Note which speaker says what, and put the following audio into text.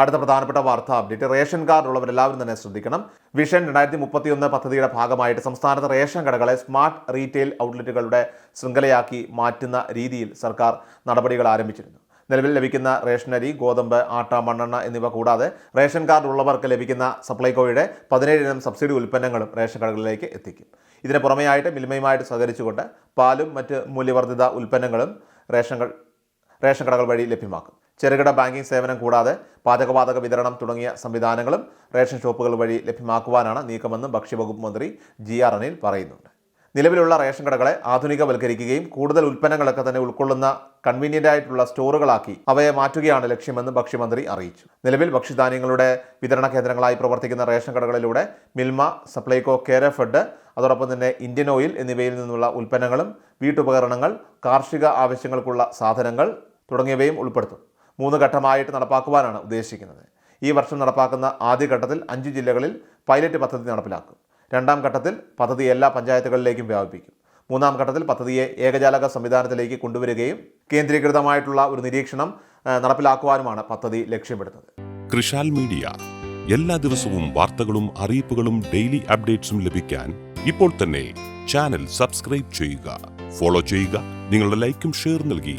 Speaker 1: അടുത്ത പ്രധാനപ്പെട്ട വാർത്ത അപ്ഡേറ്റ്. റേഷൻ കാർഡ് ഉള്ളവരെല്ലാവരും തന്നെ ശ്രദ്ധിക്കണം. വിഷൻ രണ്ടായിരത്തി മുപ്പത്തിയൊന്ന് പദ്ധതിയുടെ ഭാഗമായിട്ട് സംസ്ഥാനത്ത് റേഷൻ കടകളെ സ്മാർട്ട് റീറ്റെയിൽ ഔട്ട്ലെറ്റുകളുടെ ശൃംഖലയാക്കി മാറ്റുന്ന രീതിയിൽ സർക്കാർ നടപടികൾ ആരംഭിച്ചിരുന്നു. നിലവിൽ ലഭിക്കുന്ന റേഷനരി ഗോതമ്പ് ആട്ട മണ്ണെണ്ണ എന്നിവ കൂടാതെ റേഷൻ കാർഡ് ഉള്ളവർക്ക് ലഭിക്കുന്ന സപ്ലൈകോയുടെ പതിനേഴിനം സബ്സിഡി ഉൽപ്പന്നങ്ങളും റേഷൻ കടകളിലേക്ക് എത്തിക്കും. ഇതിന് പുറമെയായിട്ട് മിൽമയുമായിട്ട് സഹകരിച്ചുകൊണ്ട് പാലും മറ്റ് മൂല്യവർദ്ധിത ഉൽപ്പന്നങ്ങളും റേഷൻ റേഷൻ കടകൾ വഴി ലഭ്യമാക്കും. ചെറുകിട ബാങ്കിംഗ് സേവനം കൂടാതെ പാചകവാതക വിതരണം തുടങ്ങിയ സംവിധാനങ്ങളും റേഷൻ ഷോപ്പുകൾ വഴി ലഭ്യമാക്കുവാനാണ് നീക്കമെന്ന് ഭക്ഷ്യവകുപ്പ് മന്ത്രി ജി ആർ അനിൽ പറയുന്നുണ്ട്. നിലവിലുള്ള റേഷൻ കടകളെ ആധുനികവൽക്കരിക്കുകയും കൂടുതൽ ഉൽപ്പന്നങ്ങളൊക്കെ തന്നെ ഉൾക്കൊള്ളുന്ന കൺവീനിയന്റ് ആയിട്ടുള്ള സ്റ്റോറുകളാക്കി അവയെ മാറ്റുകയാണ് ലക്ഷ്യമെന്ന് ഭക്ഷ്യമന്ത്രി അറിയിച്ചു. നിലവിൽ ഭക്ഷ്യധാന്യങ്ങളുടെ വിതരണ കേന്ദ്രങ്ങളായി പ്രവർത്തിക്കുന്ന റേഷൻ കടകളിലൂടെ മിൽമ സപ്ലൈകോ കേര ഫെഡ് അതോടൊപ്പം തന്നെ ഇന്ത്യൻ ഓയിൽ എന്നിവയിൽ നിന്നുള്ള ഉൽപ്പന്നങ്ങളും വീട്ടുപകരണങ്ങൾ കാർഷിക ആവശ്യങ്ങൾക്കുള്ള സാധനങ്ങൾ തുടങ്ങിയവയും ഉൾപ്പെടുത്തും. മൂന്ന് ഘട്ടമായിട്ട് നടപ്പാക്കുവാനാണ് ഉദ്ദേശിക്കുന്നത്. ഈ വർഷം നടപ്പാക്കുന്ന ആദ്യഘട്ടത്തിൽ അഞ്ച് ജില്ലകളിൽ പൈലറ്റ് പദ്ധതി നടപ്പിലാക്കും. രണ്ടാം ഘട്ടത്തിൽ പദ്ധതി എല്ലാ പഞ്ചായത്തുകളിലേക്കും വ്യാപിപ്പിക്കും. മൂന്നാം ഘട്ടത്തിൽ പദ്ധതിയെ ഏകജാലക സംവിധാനത്തിലേക്ക് കൊണ്ടുവരികയും കേന്ദ്രീകൃതമായിട്ടുള്ള ഒരു നിരീക്ഷണം നടപ്പിലാക്കുവാനുമാണ് പദ്ധതി ലക്ഷ്യമിടുന്നത്.
Speaker 2: കൃഷാൽ മീഡിയ. എല്ലാ ദിവസവും വാർത്തകളും അറിയിപ്പുകളും ഡെയിലി അപ്ഡേറ്റ്സും ലഭിക്കാൻ ഇപ്പോൾ തന്നെ ചാനൽ സബ്സ്ക്രൈബ് ചെയ്യുക. ഫോളോ ചെയ്യുക. നിങ്ങളുടെ ലൈക്കും ഷെയർ നൽകി